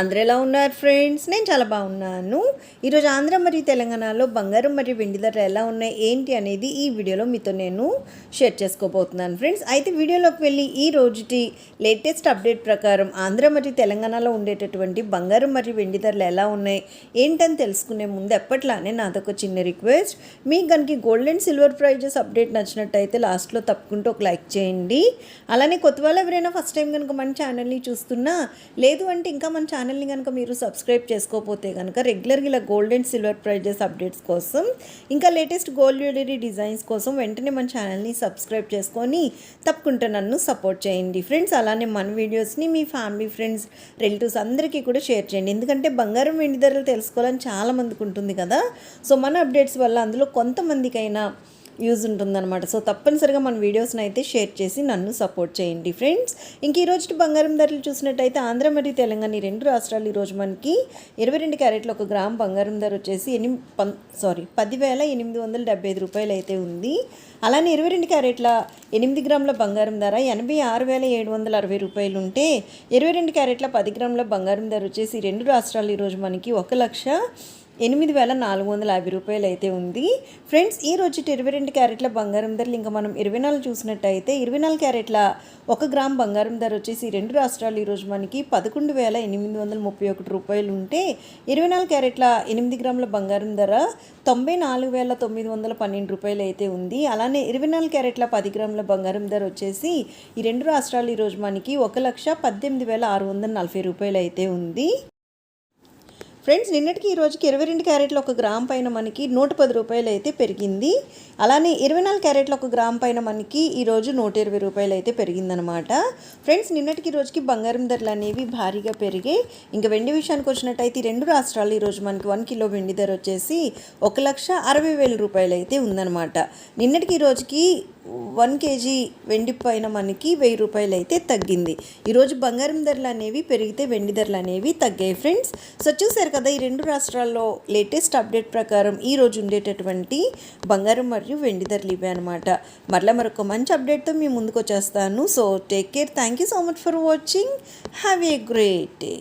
అందరు ఎలా ఉన్నారు ఫ్రెండ్స్? నేను చాలా బాగున్నాను. ఈరోజు ఆంధ్ర మరియు తెలంగాణలో బంగారం మరియు వెండి ధరలు ఎలా ఉన్నాయి ఏంటి అనేది ఈ వీడియోలో మీతో నేను షేర్ చేసుకోబోతున్నాను ఫ్రెండ్స్. అయితే వీడియోలోకి వెళ్ళి ఈ రోజుటి లేటెస్ట్ అప్డేట్ ప్రకారం ఆంధ్ర మరియు తెలంగాణలో ఉండేటటువంటి బంగారం మరియు వెండి ధరలు ఎలా ఉన్నాయి ఏంటని తెలుసుకునే ముందు ఎప్పట్లానే నాదొక చిన్న రిక్వెస్ట్. మీకు కనుక gold and silver prizes update నచ్చినట్టయితే లాస్ట్లో తప్పుకుంటూ ఒక లైక్ చేయండి. అలానే కొత్త వాళ్ళు ఎవరైనా ఫస్ట్ టైం కనుక మన ఛానల్ని చూస్తున్నా లేదు అంటే ఇంకా మన ఛానల్ని కనుక మీరు సబ్స్క్రైబ్ చేసుకోకపోతే కనుక రెగ్యులర్గా ఇలా gold and silver prizes updates కోసం ఇంకా లేటెస్ట్ గోల్డ్ జ్యువెలరీ డిజైన్స్ కోసం వెంటనే మన ఛానల్ని సబ్స్క్రైబ్ చేసుకొని తప్పకుండా నన్ను సపోర్ట్ చేయండి. ఫ్రెండ్స్ అలానే మన వీడియోస్ని మీ ఫ్యామిలీ ఫ్రెండ్స్ రిలేటివ్స్ అందరికీ కూడా షేర్ చేయండి. ఎందుకంటే బంగారం వెండి ధరలు తెలుసుకోవాలని చాలా మందికి ఉంటుంది కదా. సో మన అప్డేట్స్ వల్ల అందులో కొంతమందికైనా యూజ్ ఉంటుందన్నమాట. సో తప్పనిసరిగా మన వీడియోస్ని అయితే షేర్ చేసి నన్ను సపోర్ట్ చేయండి ఫ్రెండ్స్. ఇంక ఈరోజు బంగారం ధరలు చూసినట్టయితే ఆంధ్ర మరియు తెలంగాణ ఈ రెండు రాష్ట్రాలు ఈరోజు మనకి ఇరవై రెండు క్యారెట్లు ఒక గ్రామ్ బంగారం ధర వచ్చేసి ఎనిమి పం సారీ పదివేల ఎనిమిది వందల డెబ్బై ఐదు రూపాయలు అయితే ఉంది. అలానే ఇరవై రెండు క్యారెట్ల ఎనిమిది గ్రాముల బంగారం ధర ఎనభై ఆరు వేల ఏడు వందల అరవై రూపాయలు ఉంటే ఇరవై రెండు క్యారెట్ల పది గ్రాముల బంగారం ధర వచ్చేసి రెండు రాష్ట్రాలు ఈరోజు మనకి ఒక లక్ష ఎనిమిది వేల నాలుగు వందల యాభై రూపాయలు అయితే ఉంది. ఫ్రెండ్స్ ఈ రోజు ఇరవై రెండు క్యారెట్ల బంగారం ధరలు ఇంకా మనం ఇరవై నాలుగు చూసినట్టయితే ఇరవై నాలుగు క్యారెట్ల ఒక గ్రామ్ బంగారం ధర వచ్చేసి రెండు రాష్ట్రాలు ఈరోజు మనకి పదకొండు వేల ఎనిమిది వందల ముప్పై ఒకటి రూపాయలు ఉంటే ఇరవై నాలుగు క్యారెట్ల ఎనిమిది గ్రాముల బంగారం ధర తొంభై నాలుగు వేల తొమ్మిది వందల పన్నెండు రూపాయలు అయితే ఉంది. అలానే ఇరవై నాలుగు క్యారెట్ల పది గ్రాముల బంగారం ధర వచ్చేసి ఈ రెండు రాష్ట్రాలు ఈరోజు మనకి ఒక లక్ష పద్దెనిమిది వేల ఆరు వందల నలభై రూపాయలు అయితే ఉంది. ఫ్రెండ్స్ నిన్నటికి ఈ రోజుకి ఇరవై రెండు క్యారెట్లు ఒక గ్రామ్ పైన మనకి నూట పది రూపాయలు అయితే పెరిగింది. అలానే ఇరవై నాలుగు క్యారెట్లు ఒక గ్రామ్ పైన మనకి ఈరోజు నూట ఇరవై రూపాయలు అయితే పెరిగిందనమాట ఫ్రెండ్స్ నిన్నటికి ఈ రోజుకి బంగారం ధరలు అనేవి భారీగా పెరిగాయి. ఇంకా వెండి విషయానికి వచ్చినట్టయితే రెండు రాష్ట్రాలు ఈరోజు మనకి వన్ కిలో వెండి ధర వచ్చేసి ఒక లక్ష అరవై వేల రూపాయలు అయితే ఉందన్నమాట. నిన్నటికి ఈ రోజుకి వన్ కేజీ వెండి పైన మనకి వెయ్యి రూపాయలు అయితే తగ్గింది. ఈరోజు బంగారం ధరలు అనేవి పెరిగితే వెండి ధరలు అనేవి తగ్గాయి ఫ్రెండ్స్. సో చూసారు కదా ఈ రెండు రాష్ట్రాల్లో లేటెస్ట్ అప్డేట్ ప్రకారం ఈరోజు ఉండేటటువంటి బంగారం మరియు వెండి ధరలు ఇవే అనమాట మరలా మరొక మంచి అప్డేట్తో మీ ముందుకు వచ్చేస్తాను. So take care thank you so much for watching have a great day